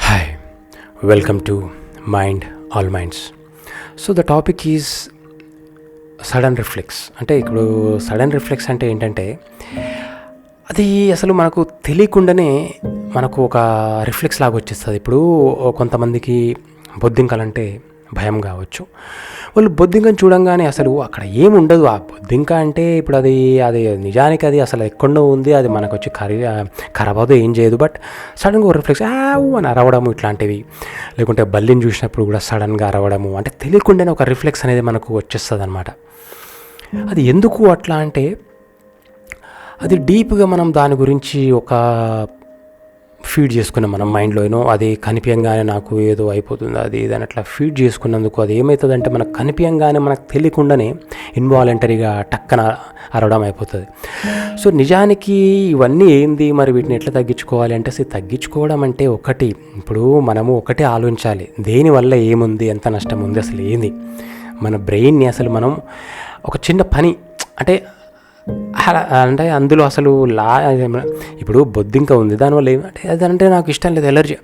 Hi welcome to mind all minds so the topic is sudden reflex అంటే ఇప్పుడు sudden reflex అంటే ఏంటంటే అది అసలు మనకు తెలియకుండానే మనకు ఒక రిఫ్లెక్స్ లాగా వచ్చేస్తుంది. ఇప్పుడు కొంతమందికి బొద్దింకలంటే భయం కావచ్చు. వాళ్ళు బొద్దింకను చూడంగానే అసలు అక్కడ ఏముండదు. ఆ బొద్దింక అంటే ఇప్పుడు అది అది నిజానికి అది అసలు ఎక్కడో ఉంది. అది మనకు వచ్చి ఖరీ ఖరాబ్ ఏం చేయదు. బట్ సడన్గా రిఫ్లెక్స్ ఆవు అని అరవడము ఇట్లాంటివి. లేకుంటే బల్లిని చూసినప్పుడు కూడా సడన్గా అరవడము. అంటే తెలియకుండానే ఒక రిఫ్లెక్స్ అనేది మనకు వచ్చేస్తుంది అనమాట అది ఎందుకు అట్లా అంటే అది డీప్గా మనం దాని గురించి ఒక ఫీడ్ చేసుకున్నాం మనం మైండ్లో ఏనో అది కనిపించగానే నాకు ఏదో అయిపోతుంది అది ఇది అట్లా ఫీడ్ చేసుకున్నందుకు అది ఏమవుతుందంటే మనకు కనిపించగానే మనకు తెలియకుండానే ఇన్వాలంటరీగా టక్కన అరవడం అయిపోతుంది. సో నిజానికి ఇవన్నీ ఏంది? మరి వీటిని ఎట్లా తగ్గించుకోవాలి అంటే అసలు తగ్గించుకోవడం అంటే ఒకటి ఇప్పుడు మనము ఒకటే ఆలోచించాలి దేనివల్ల ఏముంది? ఎంత నష్టం ఉంది? అసలు ఏంది? మన బ్రెయిన్ని అసలు మనం ఒక చిన్న పని అంటే అలా అంటే అందులో అసలు లా ఇప్పుడు బొద్దింక ఉంది దానివల్ల ఏమంటే అదంటే నాకు ఇష్టం లేదు ఎలర్జీ.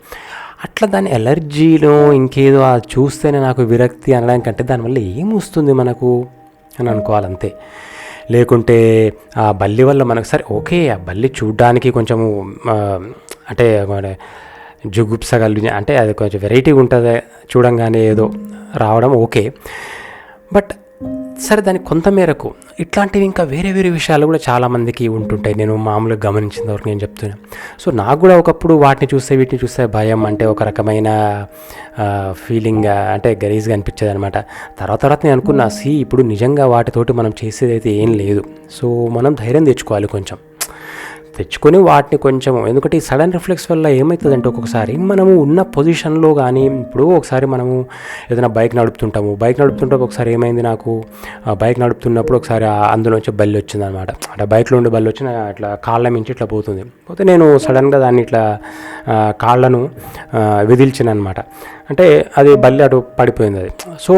అట్లా దాని ఎలర్జీలో ఇంకేదో అది చూస్తేనే నాకు విరక్తి అనడానికంటే దానివల్ల ఏమొస్తుంది మనకు అని అనుకోవాలంతే. లేకుంటే ఆ బల్లి వల్ల మనకు సరే ఓకే ఆ బల్లి చూడ్డానికి కొంచెము అంటే మన జుగుప్సగలు అంటే అది కొంచెం వెరైటీగా ఉంటుంది చూడంగానే ఏదో రావడం ఓకే. బట్ సరే దాని కొంత మేరకు ఇట్లాంటివి ఇంకా వేరే వేరే విషయాలు కూడా చాలామందికి ఉంటుంటాయి. నేను మామూలుగా గమనించిన వరకు నేను చెప్తున్నాను సో నాకు కూడా ఒకప్పుడు వాటిని చూస్తే వీటిని చూస్తే భయం అంటే ఒక రకమైన ఫీలింగ్ అంటే గరీజ్గా అనిపించేది అనమాట తర్వాత తర్వాత నేను అనుకున్నా సి ఇప్పుడు నిజంగా వాటితోటి మనం చేసేది అయితే ఏం లేదు. సో మనం ధైర్యం తెచ్చుకోవాలి కొంచెం. తెచ్చుకొని వాటిని కొంచెం ఎందుకంటే ఈ సడన్ రిఫ్లెక్స్ వల్ల ఏమవుతుందంటే ఒక్కొక్కసారి మనము ఉన్న పొజిషన్లో కానీ ఇప్పుడు ఒకసారి మనము ఏదైనా బైక్ నడుపుతుంటాము. బైక్ నడుపుతుంటే ఒకసారి ఏమైంది నాకు? బైక్ నడుపుతున్నప్పుడు ఒకసారి అందులోంచి బల్లి వచ్చింది అనమాట అంటే బైక్లో ఉండే బల్లి వచ్చిన అట్లా కాళ్ళ మించి ఇట్లా పోతుంది. పోతే నేను సడన్గా దాన్ని ఇట్లా కాళ్ళను విదిల్చిన అనమాట అంటే అది బల్లి అటు పడిపోయింది అది. సో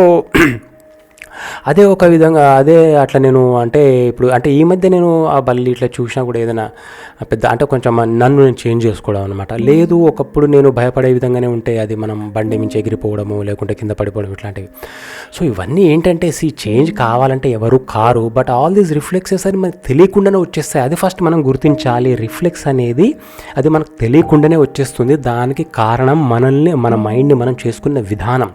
అదే ఒక విధంగా అదే అట్లా నేను అంటే ఇప్పుడు అంటే ఈ మధ్య నేను ఆ బల్లి ఇట్లా చూసినా కూడా ఏదైనా పెద్ద అంటే కొంచెం నన్ను నేను చేంజ్ చేసుకోవడం అనమాట లేదు ఒకప్పుడు నేను భయపడే విధంగానే ఉంటే అది మనం బండి మించి ఎగిరిపోవడము లేకుంటే కింద పడిపోవడం ఇట్లాంటివి. సో ఇవన్నీ ఏంటంటే సి చేంజ్ కావాలంటే ఎవరు కారు బట్ ఆల్ దీస్ రిఫ్లెక్సెస్ అని మనకు తెలియకుండానే వచ్చేస్తాయి. అది ఫస్ట్ మనం గుర్తించాలి. రిఫ్లెక్స్ అనేది అది మనకు తెలియకుండానే వచ్చేస్తుంది. దానికి కారణం మనల్ని మన మైండ్ని మనం చేసుకున్న విధానం.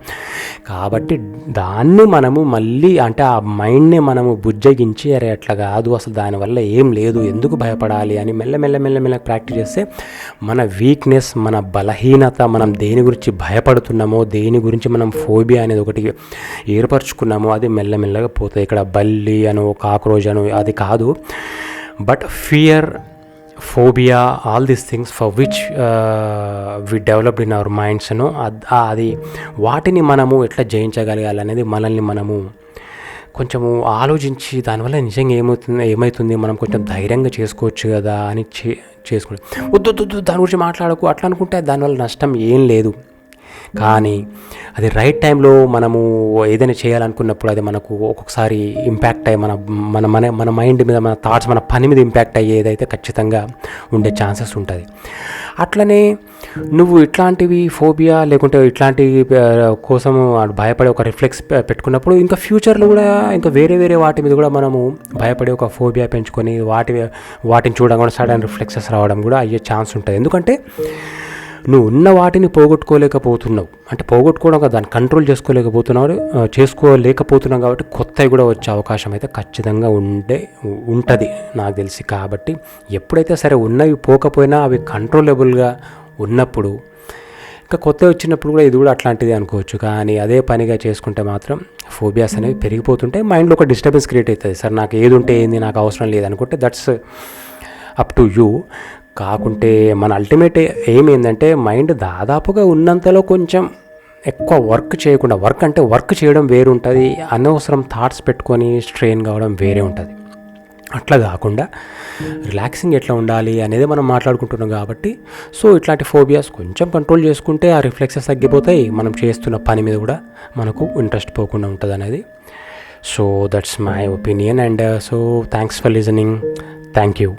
కాబట్టి దాన్ని మనము మళ్ళీ అంటే ఆ మైండ్ని మనము బుజ్జగించి అరే అట్లా కాదు అసలు దానివల్ల ఏం లేదు ఎందుకు భయపడాలి అని మెల్ల మెల్ల మెల్ల ప్రాక్టీస్ చేస్తే మన వీక్నెస్ మన బలహీనత మనం దేని గురించి భయపడుతున్నామో దేని గురించి మనం ఫోబియా అనేది ఒకటి ఏర్పరచుకున్నామో అది మెల్లమెల్లగా పోతుంది ఇక్కడ బల్లి అను కాక్రోజ్ అను అది కాదు. But fear phobia all these things for which we developed in our మైండ్స్ను అది వాటిని మనము ఎట్లా జయించగలగాలి అనేది మనల్ని మనము కొంచెము ఆలోచించి దానివల్ల నిజంగా ఏమవుతుంది ఏమవుతుంది మనం కొంచెం ధైర్యంగా చేసుకోవచ్చు కదా అని చే చేసుకోండి వద్దు వద్దు, వద్దు దాని గురించి మాట్లాడకు అట్లా అనుకుంటే దానివల్ల నష్టం ఏం లేదు. కానీ అది రైట్ టైంలో మనము ఏదైనా చేయాలనుకున్నప్పుడు అది మనకు ఒక్కొక్కసారి ఇంపాక్ట్ అయ్యి మన మన మన మన మైండ్ మీద మన థాట్స్ మన పని మీద ఇంపాక్ట్ అయ్యేదైతే ఖచ్చితంగా ఉండే ఛాన్సెస్ ఉంటుంది. అట్లనే నువ్వు ఇట్లాంటివి ఫోబియా లేకుంటే ఇట్లాంటి కోసం భయపడే ఒక రిఫ్లెక్స్ పెట్టుకున్నప్పుడు ఇంకా ఫ్యూచర్లో కూడా ఇంకా వేరే వేరే వాటి మీద కూడా మనము భయపడే ఒక ఫోబియా పెంచుకొని వాటి వాటిని చూడడం కూడా సడన్ రిఫ్లెక్సెస్ రావడం కూడా అయ్యే ఛాన్స్ ఉంటుంది. ఎందుకంటే నువ్వు ఉన్న వాటిని పోగొట్టుకోలేకపోతున్నావు. అంటే పోగొట్టుకోవడం దాన్ని కంట్రోల్ చేసుకోలేకపోతున్నావు చేసుకోలేకపోతున్నావు కాబట్టి కొత్తవి కూడా వచ్చే అవకాశం అయితే ఖచ్చితంగా ఉండే ఉంటుంది నాకు తెలిసి. కాబట్టి ఎప్పుడైతే సరే ఉన్నవి పోకపోయినా అవి కంట్రోలబుల్గా ఉన్నప్పుడు. ఇంకా కొత్త వచ్చినప్పుడు కూడా ఇది కూడా అట్లాంటిది అనుకోవచ్చు. కానీ అదే పనిగా చేసుకుంటే మాత్రం ఫోబియాస్ అనేవి పెరిగిపోతుంటే మైండ్లో ఒక డిస్టర్బెన్స్ క్రియేట్ అవుతుంది. సార్ నాకు ఏది ఉంటే ఏంది? నాకు అవసరం లేదు అనుకుంటే దట్స్ అప్ టు యూ. కాకుంటే మన అల్టిమేట్ ఎయిమ్ ఏంటంటే మైండ్ దాదాపుగా ఉన్నంతలో కొంచెం ఎక్కువ వర్క్ చేయకుండా వర్క్ అంటే వర్క్ చేయడం వేరు ఉంటుంది అనవసరం థాట్స్ పెట్టుకొని స్ట్రెయిన్ కావడం వేరే ఉంటుంది. అట్లా కాకుండా రిలాక్సింగ్ ఎట్లా ఉండాలి అనేది మనం మాట్లాడుకుంటున్నాం కాబట్టి సో ఇట్లాంటి ఫోబియాస్ కొంచెం కంట్రోల్ చేసుకుంటే ఆ రిఫ్లెక్సెస్ తగ్గిపోతాయి. మనం చేస్తున్న పని మీద కూడా మనకు ఇంట్రెస్ట్ పోకుండా ఉంటుంది అనేది. So that's my opinion and so thanks for listening thank you